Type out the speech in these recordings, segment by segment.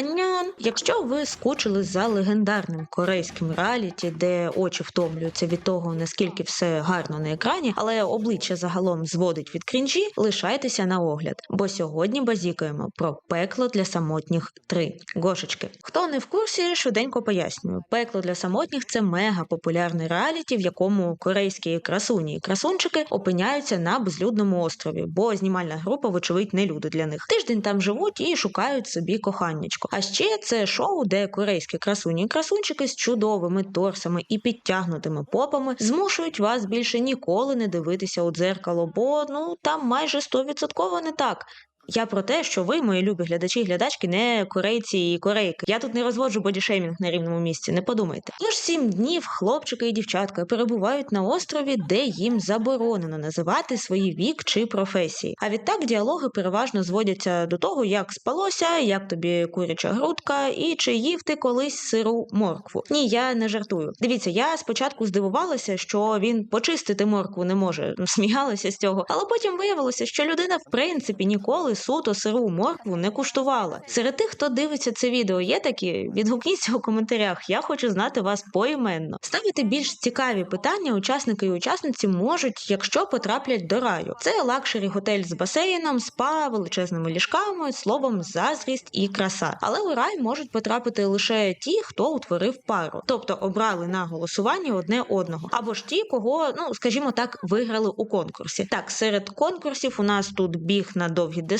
Аньон! Якщо ви скучили за легендарним корейським реаліті, де очі втомлюються від того, наскільки все гарно на екрані, але обличчя загалом зводить від крінжі, лишайтеся на огляд. Бо сьогодні базікаємо про пекло для самотніх 3. Гошечки. Хто не в курсі, швиденько пояснюю. Пекло для самотніх це мега популярний реаліті, в якому корейські красуні і красунчики опиняються на безлюдному острові, бо знімальна група, вочевидь, не люди для них. Тиждень там живуть і шукають собі коханнячко. А ще це шоу, де корейські красуні і красунчики з чудовими торсами і підтягнутими попами змушують вас більше ніколи не дивитися у дзеркало, бо ну там майже стовідсотково не так. Я про те, що ви, мої любі глядачі і глядачки, не корейці і корейки. Я тут не розводжу бодішеймінг на рівному місці, не подумайте. Тож сім днів хлопчики і дівчатка перебувають на острові, де їм заборонено називати свої вік чи професії. А відтак діалоги переважно зводяться до того, як спалося, як тобі куряча грудка, і чи їв ти колись сиру моркву. Ні, я не жартую. Дивіться, я спочатку здивувалася, що він почистити моркву не може. Сміялася з цього, але потім виявилося, що людина в принципі ніколи суто сиру моркву не куштувала. Серед тих, хто дивиться це відео, є такі. Відгукніться у коментарях. Я хочу знати вас поіменно. Ставити більш цікаві питання учасники і учасниці можуть, якщо потраплять до раю. Це лакшері готель з басейном, спа, величезними ліжками, словом, зазрість і краса. Але у рай можуть потрапити лише ті, хто утворив пару, тобто обрали на голосування одне одного, або ж ті, кого, ну скажімо так, виграли у конкурсі. Так, серед конкурсів у нас тут біг на довгі дистанції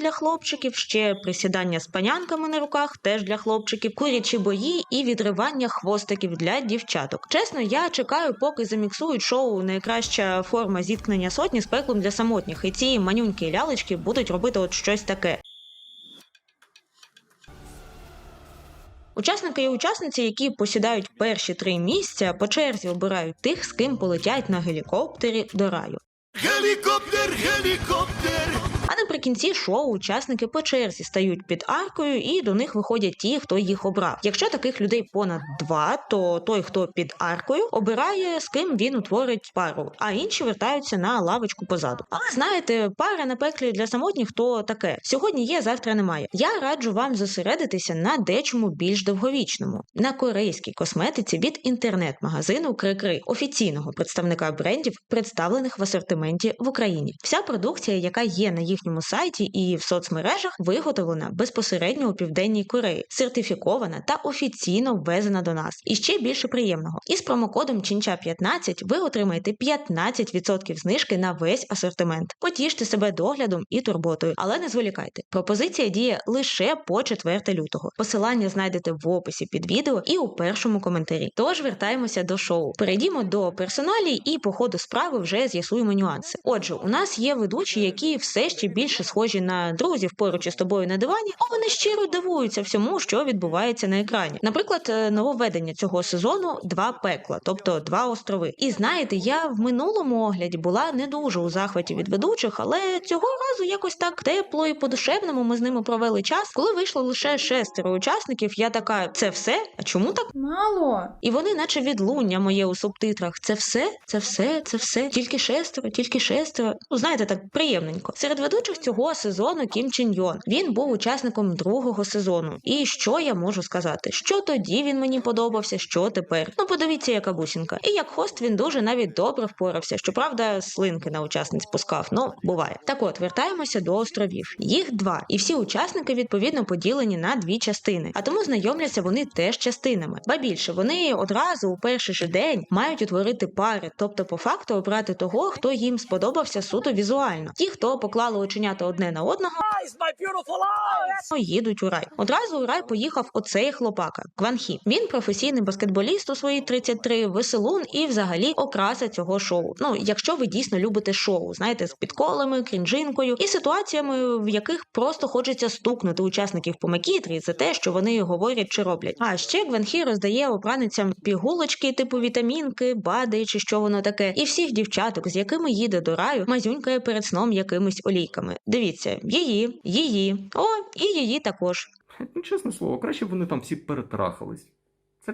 для хлопчиків, ще присідання з панянками на руках, теж для хлопчиків, курячі бої і відривання хвостиків для дівчаток. Чесно, я чекаю, поки заміксують шоу найкраща форма зіткнення сотні з пеклом для самотніх, і ці манюньки і лялечки будуть робити от щось таке. Учасники і учасниці, які посідають перші три місця, по черзі обирають тих, з ким полетять на гелікоптері до раю. Гелікоптер, гелікоптер. А наприкінці шоу учасники по черзі стають під аркою, і до них виходять ті, хто їх обрав. Якщо таких людей понад два, то той, хто під аркою, обирає з ким він утворить пару, а інші вертаються на лавочку позаду. Але знаєте, пара на пеклі для самотніх то таке. Сьогодні є, завтра немає. Я раджу вам зосередитися на дечому більш довговічному, на корейській косметиці від інтернет-магазину Крикри, офіційного представника брендів, представлених в асортименті в Україні. Вся продукція, яка є на їхньому сайті і в соцмережах, виготовлена безпосередньо у південній Кореї, сертифікована та офіційно ввезена до нас. І ще більше приємного. Із промокодом Чинча 15 ви отримаєте 15% знижки на весь асортимент. Потіште себе доглядом і турботою, але не зволікайте. Пропозиція діє лише по 4 лютого. Посилання знайдете в описі під відео і у першому коментарі. Тож вертаємося до шоу. Перейдімо до персоналі і по ходу справи вже з'ясуємо нюанси. Отже, у нас є ведучі, які все ще більше схожі на друзів поруч із тобою на дивані, а вони щиро дивуються всьому, що відбувається на екрані. Наприклад, е, нововведення цього сезону два пекла, тобто два острови. І знаєте, я в минулому огляді була не дуже у захваті від ведучих, але цього разу якось так тепло і по-душевному ми з ними провели час. Коли вийшло лише шестеро учасників, я така, це все? А чому так? Мало. І вони, наче відлуння моє у субтитрах. Це все, це все, це все. Тільки шестеро, тільки шестеро. Ну, знаєте, так приємненько. Серед ведучих цього сезону Кім Чін Йон. Він був учасником другого сезону. І що я можу сказати? Що тоді він мені подобався, що тепер? Ну, подивіться, яка бусінка. І як хост він дуже навіть добре впорався. Щоправда, слинки на учасниць пускав. Ну, буває. Так от, вертаємося до островів. Їх два, і всі учасники відповідно поділені на дві частини. А тому знайомляться вони теж частинами. Ба більше вони одразу у перший же день мають утворити пари, тобто по факту обрати того, хто їм сподобався суто візуально. Ті, хто поклали оченята одне на одного, їдуть у рай. Одразу у рай поїхав оцей хлопака Кванхі. Він професійний баскетболіст у свої 33, веселун і взагалі окраса цього шоу. Ну, якщо ви дійсно любите шоу, знаєте, з підколами, крінжинкою і ситуаціями, в яких просто хочеться стукнути учасників по макітрі за те, що вони говорять чи роблять. А ще Кванхі роздає обраницям пігулочки, типу вітамінки, бади чи що воно таке, і всіх дівчаток, з якими їде до раю, мазюнькає перед сном якимись олійками. Дивіться, її, її, о, і її також. Ну, чесне слово, краще б вони там всі перетрахались.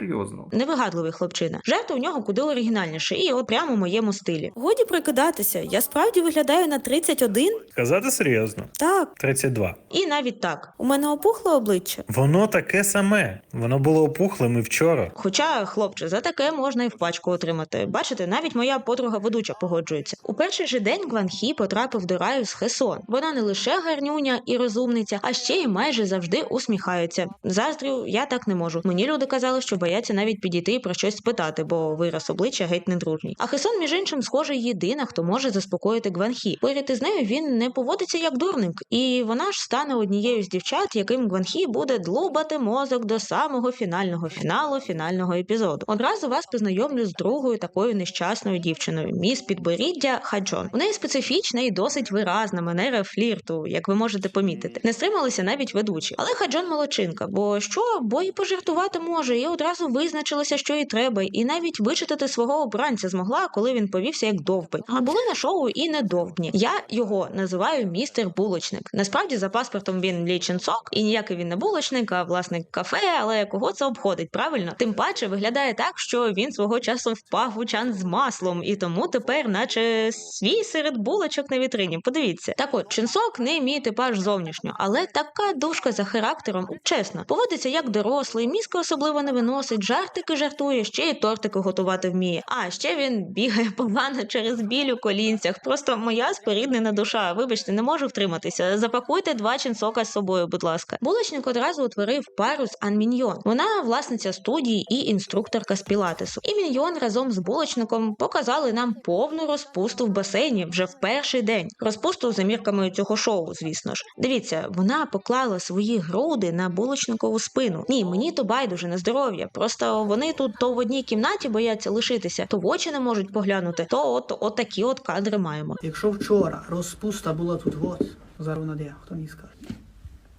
Серйозно. Невигадливий хлопчина. Жарти у нього куди оригінальніше, і от прямо у моєму стилі. Годі прикидатися, я справді виглядаю на 31? Казати серйозно. Так, 32. І навіть так. у мене опухло обличчя. Воно таке саме. Воно було опухлим і вчора. Хоча, хлопче, за таке можна і в пачку отримати. Бачите, навіть моя подруга ведуча погоджується. У перший же день Гван Хі потрапив до раю з Хесон. Вона не лише гарнюня і розумниця, а ще й майже завжди усміхається. Заздрю, я так не можу. Мені люди казали, що бояться навіть підійти і про щось спитати, бо вираз обличчя геть недружній. А Хесон, між іншим, схоже, єдина, хто може заспокоїти Гван Хі. Поряд із нею він не поводиться як дурник, і вона ж стане однією з дівчат, яким Гван Хі буде длубати мозок до самого фінального фіналу фінального епізоду. Одразу вас познайомлю з другою такою нещасною дівчиною, міс підборіддя Хаджон. У неї специфічна і досить виразна манера флірту, як ви можете помітити. Не стрималися навіть ведучі. Але Хаджон молодчинка, бо що, бо і пожартувати може, і одразу визначилася, що їй треба, і навіть вичитати свого обранця змогла, коли він повівся як довбень. А були на шоу і не довбні. Я його називаю містер булочник. Насправді за паспортом він Лі Чен Сок, і ніякий він не булочник, а власник кафе. Але кого це обходить? Правильно? Тим паче виглядає так, що він свого часу впав у чан з маслом, і тому тепер, наче свій серед булочок на вітрині. Подивіться, так от Ченсок не мій типаж зовнішньо, але така душка за характером, чесно, поводиться як дорослий, мізки особливо не виносить, жартики жартує, ще й тортики готувати вміє. А ще він бігає погано через біль у колінцях. Просто моя споріднена душа. Вибачте, не можу втриматися. Запакуйте два ченсока з собою, будь ласка. Булочник одразу утворив пару з Ан Міньйон. Вона власниця студії і інструкторка з пілатесу. І Міньйон разом з булочником показали нам повну розпусту в басейні вже в перший день. Розпусту за мірками цього шоу, звісно ж. Дивіться, вона поклала свої груди на булочникову спину. Ні, мені то байдуже на здоров'я. Просто вони тут то в одній кімнаті бояться лишитися, то в очі не можуть поглянути, то от, от от кадри маємо. Якщо вчора розпуста була тут от, зараз вона де, хто мені скаже?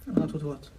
Вона тут от.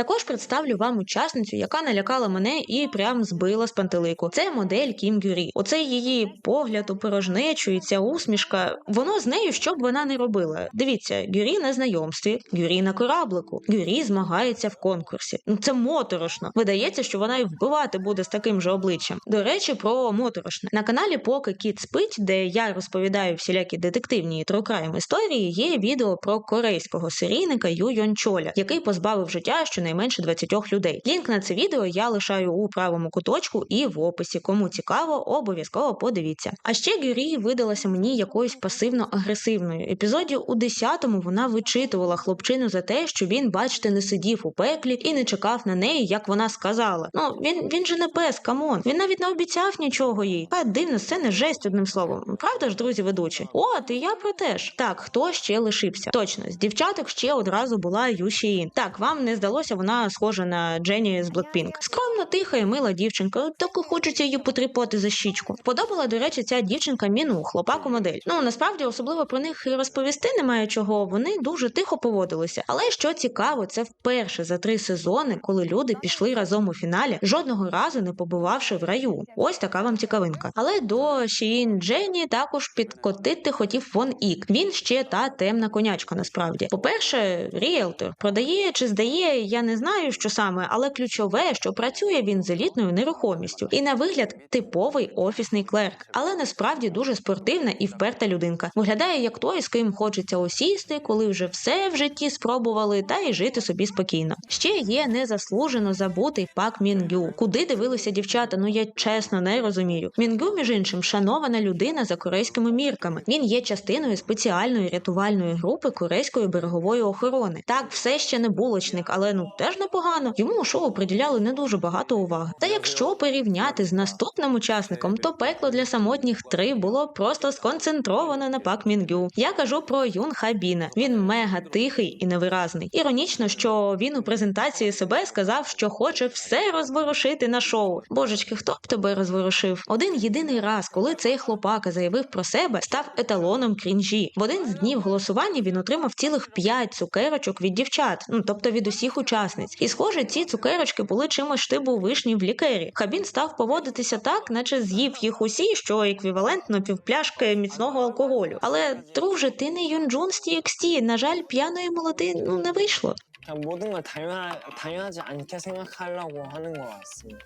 Також представлю вам учасницю, яка налякала мене і прям збила з пантелику. Це модель Кім Гюрі. Оцей її погляд у порожнечу і ця усмішка. Воно з нею що б вона не робила. Дивіться, Гюрі на знайомстві, Гюрі на кораблику, Гюрі змагається в конкурсі. Ну це моторошно. Видається, що вона і вбивати буде з таким же обличчям. До речі, про моторошне на каналі Поки Кіт спить, де я розповідаю всілякі детективні і трокрайм історії. Є відео про корейського серійника Ю Йон Чоля, який позбавив життя щонайменше 20 людей. Лінк на це відео я лишаю у правому куточку і в описі. Кому цікаво, обов'язково подивіться. А ще Гюрі видалася мені якоюсь пасивно-агресивною. Епізоді у 10-му вона вичитувала хлопчину за те, що він, бачите, не сидів у пеклі і не чекав на неї, як вона сказала. Ну він він же не пес, камон. Він навіть не обіцяв нічого їй. А дивна сцена, жесть одним словом. Правда ж, друзі, ведучі? От і я про те ж. Так, хто ще лишився? Точно, з дівчаток ще одразу була Ю Шіїн. Так, вам не здалося, вона схожа на Дженні з Blackpink. Скромна, тиха і мила дівчинка. Так і хочеться її потріпати за щічку. Подобала, до речі, ця дівчинка Міну, хлопаку модель. Ну насправді особливо про них і розповісти немає чого. Вони дуже тихо поводилися. Але що цікаво, це вперше за три сезони, коли люди пішли разом у фіналі, жодного разу не побувавши в раю. Ось така вам цікавинка. Але до Шіїн Дженні також підкотити хотів Вон Ік. Він ще та темна конячка. Насправді, по-перше, ріелтор продає чи здає, я не знаю, що саме, але ключове, що працює він з елітною нерухомістю, і на вигляд типовий офісний клерк, але насправді дуже спортивна і вперта людинка. Виглядає як той, з ким хочеться осісти, коли вже все в житті спробували, та й жити собі спокійно. Ще є незаслужено забутий пак Мінгю. Куди дивилися дівчата? Ну я чесно не розумію. Мінгю, між іншим, шанована людина за корейськими мірками. Він є частиною спеціальної рятувальної групи корейської берегової охорони. Так, все ще не булочник, але ну теж непогано. Йому у шоу приділяли не дуже багато уваги. Та якщо порівняти з наступним учасником, то пекло для самотніх три було просто сконцентровано на пак Мінгю. Я кажу про Юн Хабіна. Він мега тихий і невиразний. Іронічно, що він у презентації себе сказав, що хоче все розворушити на шоу. Божечки, хто б тебе розворушив? Один єдиний раз, коли цей хлопака заявив про себе, став еталоном крінжі. В один з днів голосування він отримав цілих п'ять цукерочок від дівчат, ну тобто від усіх учасниць. І схоже, ці цукерочки були чимось штибу вишні в лікері. Хабін став поводитися так, наче з'їв їх усі, що еквівалентно півпляшки міцного алкоголю. Але друже, ти не Юнджун з TXT, На жаль, п'яної молоди ну не вийшло. 그냥 모든 걸 당연하, 당연하지 않게 생각하려고 하는 것 같습니다.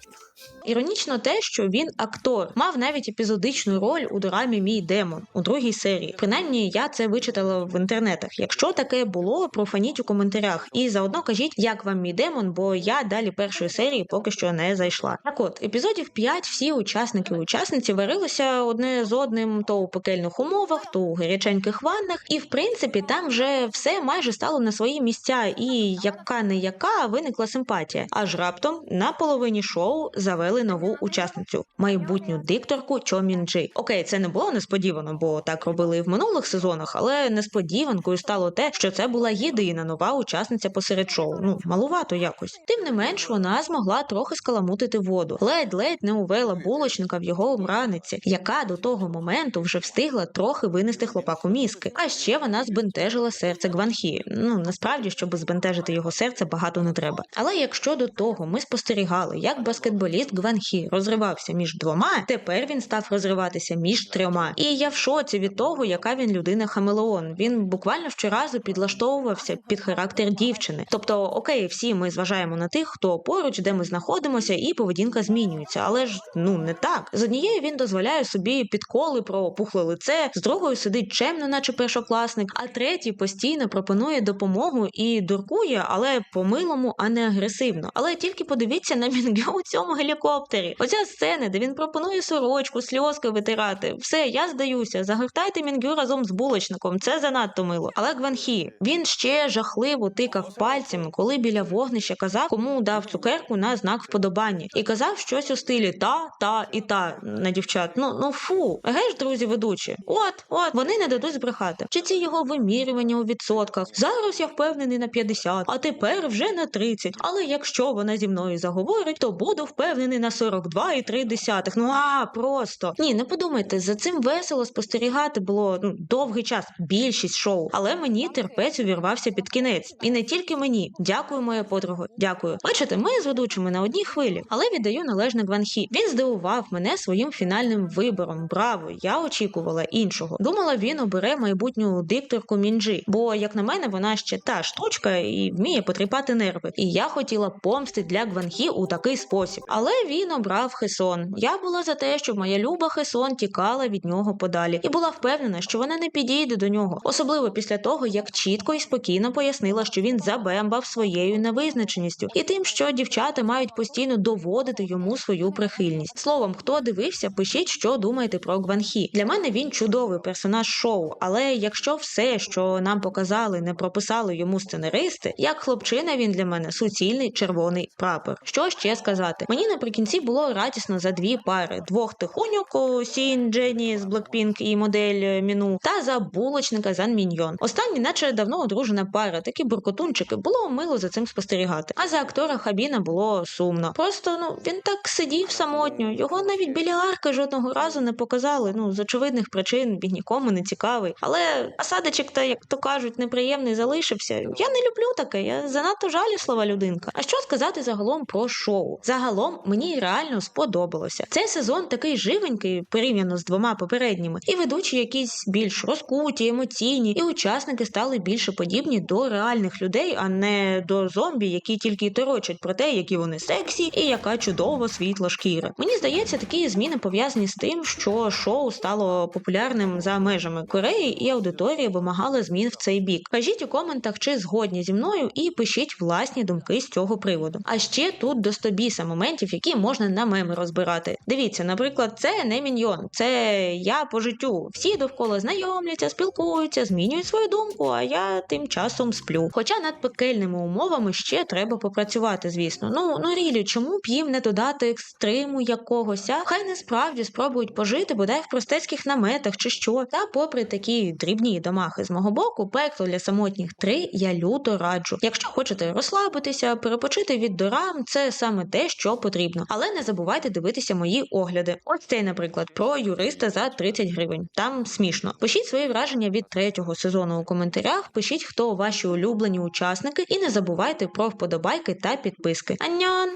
Іронічно те, що він актор, мав навіть епізодичну роль у драмі Мій демон у другій серії. Принаймні, я це вичитала в інтернетах. Якщо таке було, профаніть у коментарях і заодно кажіть, як вам мій демон, бо я далі першої серії поки що не зайшла. Так от, епізодів 5 всі учасники і учасниці варилися одне з одним то у пекельних умовах, то у гаряченьких ваннах, і в принципі там вже все майже стало на свої місця, і яка не яка виникла симпатія. Аж раптом на половині шоу завели нову учасницю, майбутню дикторку Чо Мін Джи. Окей, це не було несподівано, бо так робили і в минулих сезонах, але несподіванкою стало те, що це була єдина нова учасниця посеред шоу. Ну малувато якось. Тим не менш, вона змогла трохи скаламутити воду. Ледь-ледь не увела булочника в його обраниці, яка до того моменту вже встигла трохи винести хлопаку мізки. А ще вона збентежила серце Гванхі. Ну насправді, щоб збентежити його серце, багато не треба. Але якщо до того ми спостерігали, як баскетболіст Гванхі розривався між двома, тепер він став розриватися між трьома. І я в шоці від того, яка він людина хамелеон. Він буквально щоразу підлаштовувався під характер дівчини. Тобто, окей, всі ми зважаємо на тих, хто поруч, де ми знаходимося, і поведінка змінюється. Але ж ну не так. З однією він дозволяє собі підколи про пухле лице, з другою сидить чемно, наче першокласник, а третій постійно пропонує допомогу і дуркує, але по-милому, а не агресивно. Але тільки подивіться на Мінгю у цьому гелікоптері. Оця сцена, де він пропонує сорочку, сльозки витирати. Все, я здаюся. Загортайте Мінгю разом з булочником. Це занадто мило. Але Гванхі він ще жахливо тикав пальцем, коли біля вогнища казав, кому дав цукерку на знак вподобання, і казав щось у стилі та, та і та на дівчат. Ну ну фу, геш, друзі, ведучі. От, от вони не дадуть збрехати. Чи ці його вимірювання у відсотках? Зараз я впевнений на 50, а тепер вже на 30. Але якщо вона зі мною заговорить, то буду впевнений на 42,3. Ну а просто ні, не подумайте, за цим весело спостерігати було ну довгий час, більшість шоу. Але мені терпець увірвався під кінець. І не тільки мені. Дякую, моя подруга. Дякую. Бачите, ми з ведучими на одній хвилі, але віддаю належне Гванхі. Він здивував мене своїм фінальним вибором. Браво! Я очікувала іншого. Думала, він обере майбутню дикторку Мінджі, бо, як на мене, вона ще та штучка і вміє потріпати нерви. І я хотіла помсти для Гванхі у такий спосіб. Але він обрав Хесон. Я була за те, щоб моя люба Хесон тікала від нього подалі, і була впевнена, що вона не підійде до нього, особливо після того, як чітко і спокійно пояснила, що він забембав своєю невизначеністю і тим, що дівчата мають постійно доводити йому свою прихильність. Словом, хто дивився, пишіть, що думаєте про Гванхі. Для мене він чудовий персонаж шоу. Але якщо все, що нам показали, не прописали йому сценаристи, як хлопчина, він для мене суцільний червоний прапор. Що ще сказати? Мені наприкінці було радісно за дві пари: двох тихоньок у Сін Дженні з Blackpink і модель Міну, та за булочника Зан Міньйон. Останні, наче давно одружена пара, такі буркотунчики. Було мило за цим спостерігати. А за актора Хабіна було сумно. Просто ну він так сидів самотньо. Його навіть біля арки жодного разу не показали. Ну з очевидних причин він нікому не цікавий. Але осадочок, та як то кажуть, неприємний залишився. Я не люблю таке. Я занадто жаліслива людинка. А що сказати загалом про шоу? Загалом мені реально сподобалося. Цей сезон такий живенький порівняно з двома попередніми, і ведучі якісь більш розкуті, емоційні, і учасники стали більше подібні до реальних людей, а не до зомбі, які тільки торочать про те, які вони сексі і яка чудова світла шкіра. Мені здається, такі зміни пов'язані з тим, що шоу стало популярним за межами Кореї, і аудиторія вимагала змін в цей бік. Кажіть у коментах, чи згодні зі мною, і пишіть власні думки з цього приводу. А ще тут до стобіса моментів, які можна на меми розбирати. Дивіться, наприклад, це не міньйон, це я по життю. Всі довкола знайомляться, спілкуються, змінюють свою думку, а я тим часом сплю. Хоча над пекельними умовами ще треба попрацювати, звісно. Ну ну рілі, чому б їм не додати екстриму якогось? Хай не справді спробують пожити, бодай в простецьких наметах чи що. Та попри такі дрібні домахи з мого боку, пекло для самотніх три я люто раджу. Якщо хочете розслабитися, перепочити від дорам, це саме те, що потрібно. Але не забувайте дивитися мої огляди. Ось цей, наприклад, про юриста за 30 гривень. Там смішно. Пишіть свої враження від третього сезону у коментарях. Пишіть, хто ваші улюблені учасники, і не забувайте про вподобайки та підписки. Аньон!